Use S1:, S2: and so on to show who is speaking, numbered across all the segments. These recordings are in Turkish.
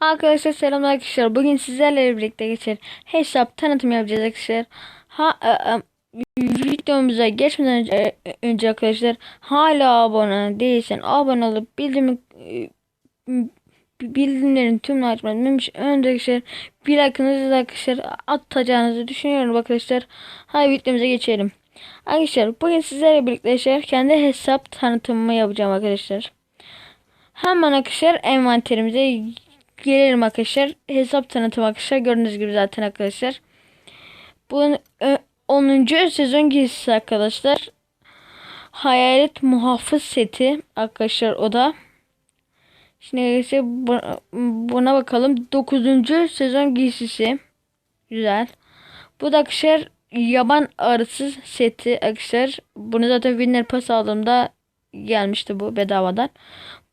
S1: Arkadaşlar selamlar arkadaşlar. Bugün sizlerle birlikte geçer hesap tanıtım yapacağız arkadaşlar. Ha e, e, videomuza geçmeden önce, e, önce arkadaşlar hala abone değilsen abone olup bildirim e, bildirimlerin tümünü açmayı unutmayın. Önce arkadaşlar bir like'ınızı da arkadaşlar atacağınızı düşünüyorum arkadaşlar. Hadi videomuza geçelim. Arkadaşlar bugün sizlerle birlikte arkadaşlar kendi hesap tanıtımımı yapacağım arkadaşlar. Hemen arkadaşlar envanterimize gelelim arkadaşlar. Hesap tanıtım arkadaşlar. Gördüğünüz gibi zaten arkadaşlar. Bu 10. sezon giysisi arkadaşlar. Hayalet muhafız seti arkadaşlar o da. Şimdi arkadaşlar buna bakalım. 9. sezon giysisi. Güzel. Bu da arkadaşlar yaban arısı seti arkadaşlar. Bunu zaten Winner Pass aldığımda gelmişti bu bedavadan.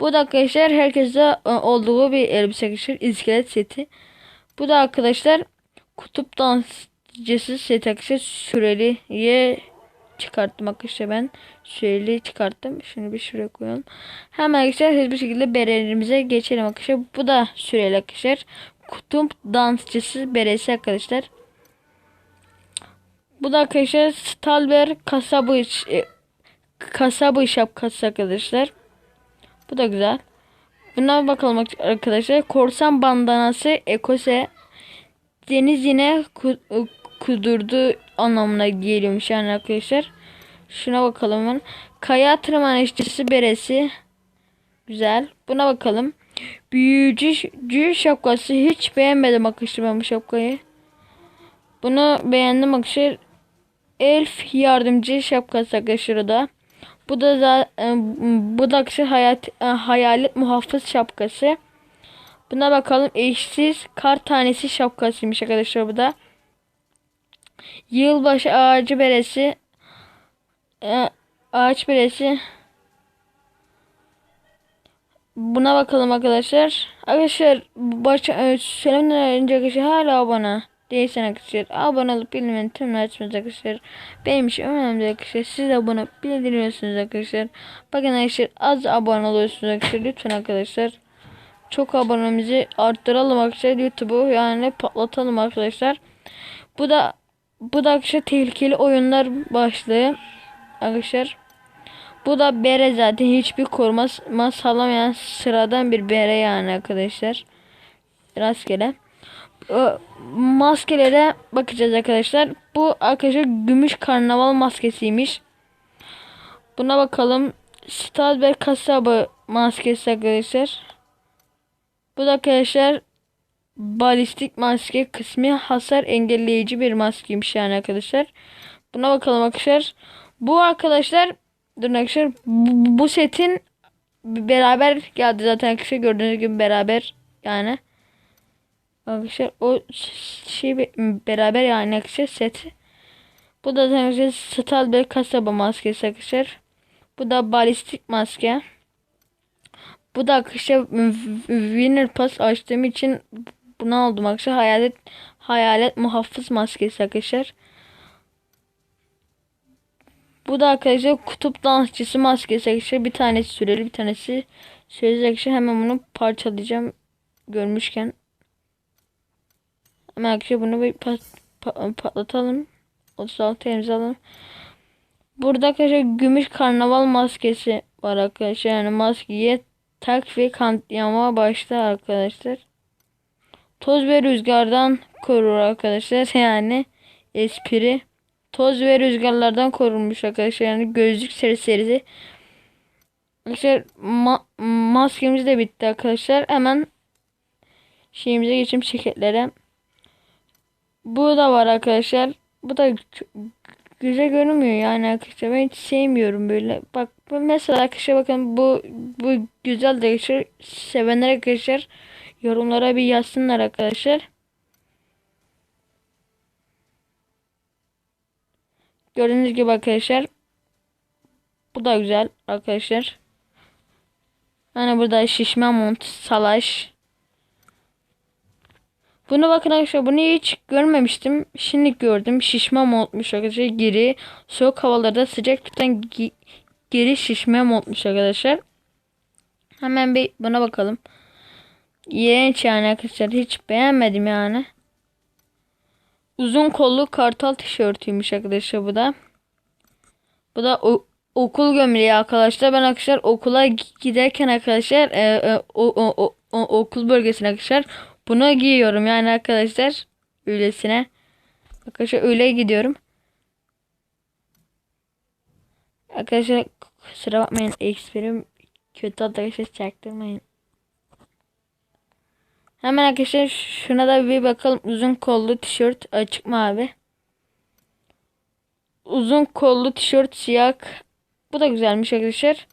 S1: Bu da arkadaşlar herkeste e, olduğu bir elbise arkadaşlar. iskelet seti. Bu da arkadaşlar kutup dansçısı seti arkadaşlar. Süreliye çıkarttım arkadaşlar ben. Süreli çıkarttım. Şunu bir şuraya koyalım. Hemen arkadaşlar hızlı bir şekilde berelerimize geçelim arkadaşlar. Bu da süreli arkadaşlar. Kutup dansçısı beresi arkadaşlar. Bu da arkadaşlar Stalber kasabı e, kasabı şapkası arkadaşlar. Bu da güzel. Buna bakalım arkadaşlar. Korsan bandanası ekose deniz yine kudurdu anlamına geliyormuş yani arkadaşlar. Şuna bakalım. Kaya tırmanışçısı beresi. Güzel. Buna bakalım. Büyücü şapkası. Hiç beğenmedim arkadaşlar ben bu şapkayı. Bunu beğendim arkadaşlar. Elf yardımcı şapkası arkadaşlar da. Bu da e, bu da hayat e, hayalet muhafız şapkası. Buna bakalım eşsiz kar tanesi şapkasıymış arkadaşlar bu da. Yılbaşı ağacı beresi e, ağaç beresi Buna bakalım arkadaşlar. Arkadaşlar başa söylemeden önce hala abone değilsen arkadaşlar abone olup bildirimleri tümünü açmanız arkadaşlar. Benim için önemli arkadaşlar. Siz de abone bildiriyorsunuz arkadaşlar. Bakın arkadaşlar az abone oluyorsunuz arkadaşlar. Lütfen arkadaşlar. Çok abonemizi arttıralım arkadaşlar. YouTube'u yani patlatalım arkadaşlar. Bu da bu da arkadaşlar tehlikeli oyunlar başlığı. Arkadaşlar. Bu da bere zaten hiçbir koruma sağlamayan sıradan bir bere yani arkadaşlar. Rastgele maskelere bakacağız arkadaşlar. Bu arkadaşlar gümüş karnaval maskesiymiş. Buna bakalım. Stadberg kasaba maskesi arkadaşlar. Bu da arkadaşlar balistik maske kısmı hasar engelleyici bir maskeymiş yani arkadaşlar. Buna bakalım arkadaşlar. Bu arkadaşlar durun arkadaşlar bu, bu setin beraber geldi zaten arkadaşlar gördüğünüz gibi beraber yani. Arkadaşlar o şey beraber yani arkadaşlar set. Bu da arkadaşlar Stalber kasaba maskesi arkadaşlar. Bu da balistik maske. Bu da arkadaşlar Winner Pass açtığım için bunu aldım arkadaşlar. Hayalet hayalet muhafız maskesi arkadaşlar. Bu da arkadaşlar kutup dansçısı maskesi arkadaşlar. Bir tanesi süreli bir tanesi süreli arkadaşlar. Hemen bunu parçalayacağım görmüşken. Ama arkadaşlar bunu bir pat, pat, patlatalım. 36 alalım. Burada arkadaşlar gümüş karnaval maskesi var arkadaşlar. Yani maskeyi tak ve kanıtlama başta arkadaşlar. Toz ve rüzgardan korur arkadaşlar. Yani espri. Toz ve rüzgarlardan korunmuş arkadaşlar. Yani gözlük serisi. Arkadaşlar ma maskemiz de bitti arkadaşlar. Hemen şeyimize geçelim şirketlere. Bu da var arkadaşlar. Bu da güzel görünmüyor yani arkadaşlar. Ben hiç sevmiyorum böyle. Bak mesela arkadaşlar bakın bu bu güzel arkadaşlar. Sevenler arkadaşlar yorumlara bir yazsınlar arkadaşlar. Gördüğünüz gibi arkadaşlar. Bu da güzel arkadaşlar. Hani burada şişme mont, salaş, bunu bakın arkadaşlar bunu hiç görmemiştim. Şimdi gördüm. Şişmem olmuş arkadaşlar. Geri soğuk havalarda sıcak tutan geri şişmem olmuş arkadaşlar. Hemen bir buna bakalım. İğrenç yani arkadaşlar. Hiç beğenmedim yani. Uzun kollu kartal tişörtüymüş arkadaşlar bu da. Bu da o, okul gömleği arkadaşlar. Ben arkadaşlar okula giderken arkadaşlar e, e, o, o, o, o, okul bölgesine arkadaşlar bunu giyiyorum. Yani arkadaşlar öylesine. Arkadaşlar öyle gidiyorum. Arkadaşlar kusura bakmayın. Ekspirim kötü arkadaşlar çaktırmayın. Hemen arkadaşlar şuna da bir bakalım. Uzun kollu tişört açık mavi. Uzun kollu tişört siyah. Bu da güzelmiş arkadaşlar.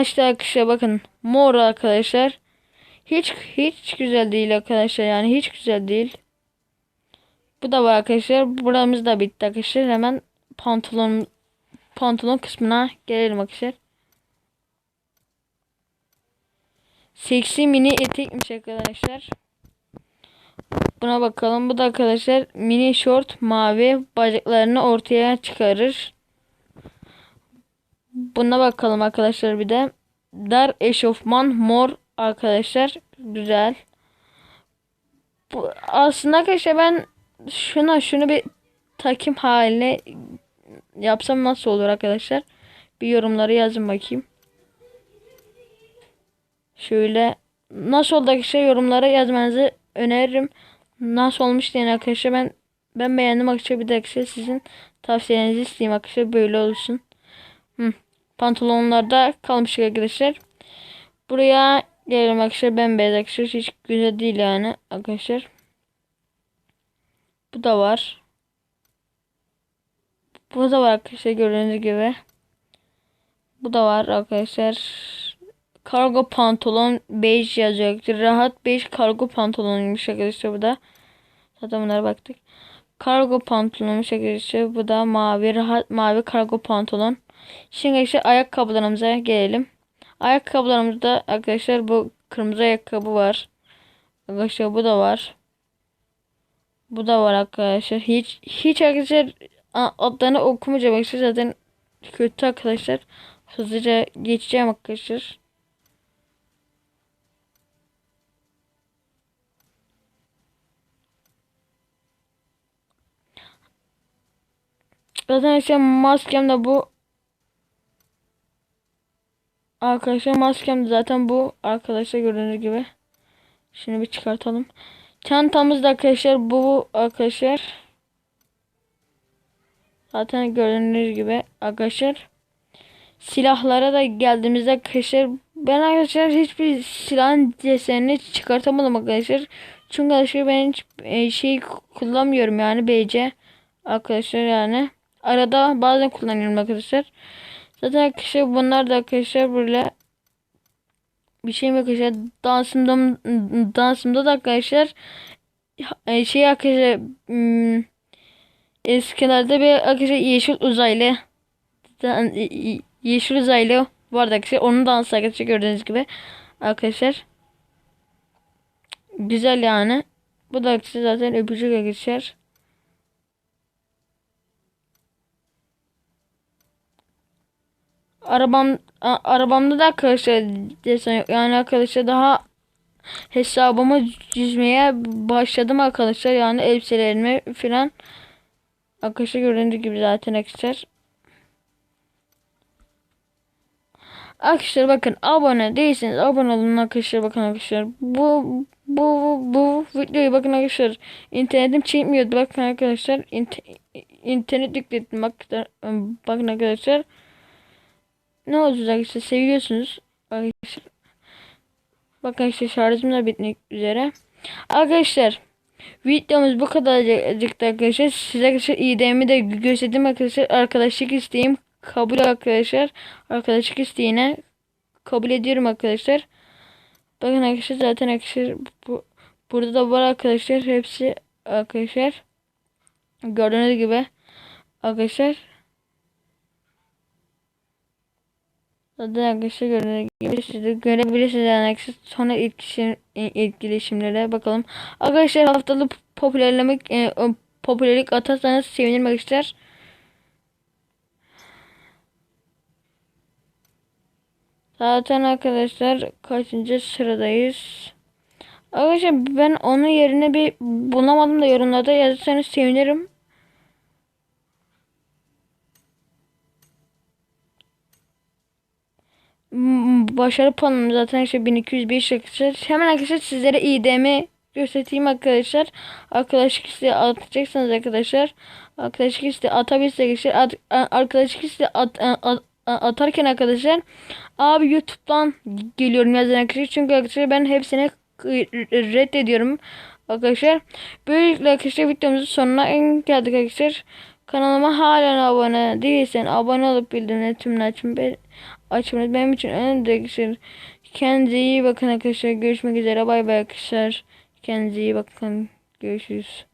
S1: İşte arkadaşlar bakın. Mor arkadaşlar. Hiç hiç güzel değil arkadaşlar. Yani hiç güzel değil. Bu da var arkadaşlar. Buramız da bitti arkadaşlar. Hemen pantolon pantolon kısmına gelelim arkadaşlar. Seksi mini etekmiş arkadaşlar. Buna bakalım. Bu da arkadaşlar mini short mavi bacaklarını ortaya çıkarır. Buna bakalım arkadaşlar bir de. Dar eşofman mor arkadaşlar. Güzel. Bu, aslında arkadaşlar ben şuna şunu bir takım haline yapsam nasıl olur arkadaşlar? Bir yorumları yazın bakayım. Şöyle nasıl oldu arkadaşlar yorumlara yazmanızı öneririm. Nasıl olmuş diyen arkadaşlar ben ben beğendim arkadaşlar bir arkadaşlar sizin tavsiyelerinizi isteyeyim arkadaşlar böyle olsun. Hı. Pantolonlarda kalmış arkadaşlar. Buraya gelelim arkadaşlar bembeyaz arkadaşlar hiç güzel değil yani arkadaşlar. Bu da var. Bu da var arkadaşlar gördüğünüz gibi. Bu da var arkadaşlar. Kargo pantolon beige yazıyor. Rahat beige kargo pantolonuymuş arkadaşlar bu da. Zaten bunlara baktık. Kargo pantolonmuş arkadaşlar. Bu da mavi rahat mavi kargo pantolon. Şimdi arkadaşlar ayakkabılarımıza gelelim. Ayakkabılarımızda arkadaşlar bu kırmızı ayakkabı var. Arkadaşlar bu da var. Bu da var arkadaşlar. Hiç hiç arkadaşlar adlarını okumayacağım arkadaşlar. Zaten kötü arkadaşlar. Hızlıca geçeceğim arkadaşlar. Zaten işte maskem de bu. Arkadaşlar maskem zaten bu. Arkadaşlar gördüğünüz gibi. Şimdi bir çıkartalım. Çantamız da arkadaşlar bu arkadaşlar. Zaten gördüğünüz gibi arkadaşlar. Silahlara da geldiğimizde arkadaşlar ben arkadaşlar hiçbir silahın desenini çıkartamadım arkadaşlar. Çünkü arkadaşlar ben hiç e, şey kullanmıyorum yani BC arkadaşlar yani. Arada bazen kullanıyorum arkadaşlar. Zaten arkadaşlar bunlar da arkadaşlar böyle bir şey mi arkadaşlar dansımda dansımda da arkadaşlar e, şey arkadaşlar hmm, eskilerde bir arkadaşlar yeşil uzaylı yeşil uzaylı vardı arkadaşlar onun dansı arkadaşlar gördüğünüz gibi arkadaşlar. Güzel yani. Bu da arkadaşlar zaten öpücük arkadaşlar arabam a, arabamda da arkadaşlar desen yok. Yani arkadaşlar daha hesabımı çizmeye başladım arkadaşlar. Yani elbiselerimi filan arkadaşlar gördüğünüz gibi zaten arkadaşlar. Arkadaşlar bakın abone değilseniz abone olun arkadaşlar bakın arkadaşlar. Bu bu bu videoyu bakın arkadaşlar. internetim çekmiyordu bakın arkadaşlar. İnter, internet yükledim bakın, bakın arkadaşlar. Ne olacak arkadaşlar seviyorsunuz. Arkadaşlar. Bakın işte şarjım da bitmek üzere. Arkadaşlar videomuz bu kadarcık arkadaşlar. Size arkadaşlar ID'mi de gösterdim arkadaşlar. Arkadaşlık isteğim kabul arkadaşlar. Arkadaşlık isteğine kabul ediyorum arkadaşlar. Bakın arkadaşlar zaten arkadaşlar bu burada da var arkadaşlar hepsi arkadaşlar. Gördüğünüz gibi arkadaşlar Zaten arkadaşlar de görebilirsiniz yani sonra etkileşim, etkileşimlere bakalım. Arkadaşlar haftalık popülerlemek e, popülerlik atarsanız sevinirim arkadaşlar. Zaten arkadaşlar kaçıncı sıradayız? Arkadaşlar ben onun yerine bir bulamadım da yorumlarda yazarsanız sevinirim. Başarı puanım zaten işte 1205 arkadaşlar. Hemen arkadaşlar sizlere IDM göstereyim arkadaşlar. Arkadaşlık isteği atacaksınız arkadaşlar. Arkadaşlık isteği atabilirsiniz arkadaşlar. At, arkadaşlık isteği at, a- a- a- atarken arkadaşlar abi YouTube'dan geliyorum yazın arkadaşlar. Çünkü arkadaşlar ben hepsini reddediyorum arkadaşlar. Böylelikle arkadaşlar videomuzun sonuna geldik arkadaşlar. Kanalıma halen abone değilsen abone olup bildirimleri tümünü açmayı açmanız benim için önemli arkadaşlar. Kendinize iyi bakın arkadaşlar. Görüşmek üzere. Bay bay arkadaşlar. Kendinize iyi bakın. Görüşürüz.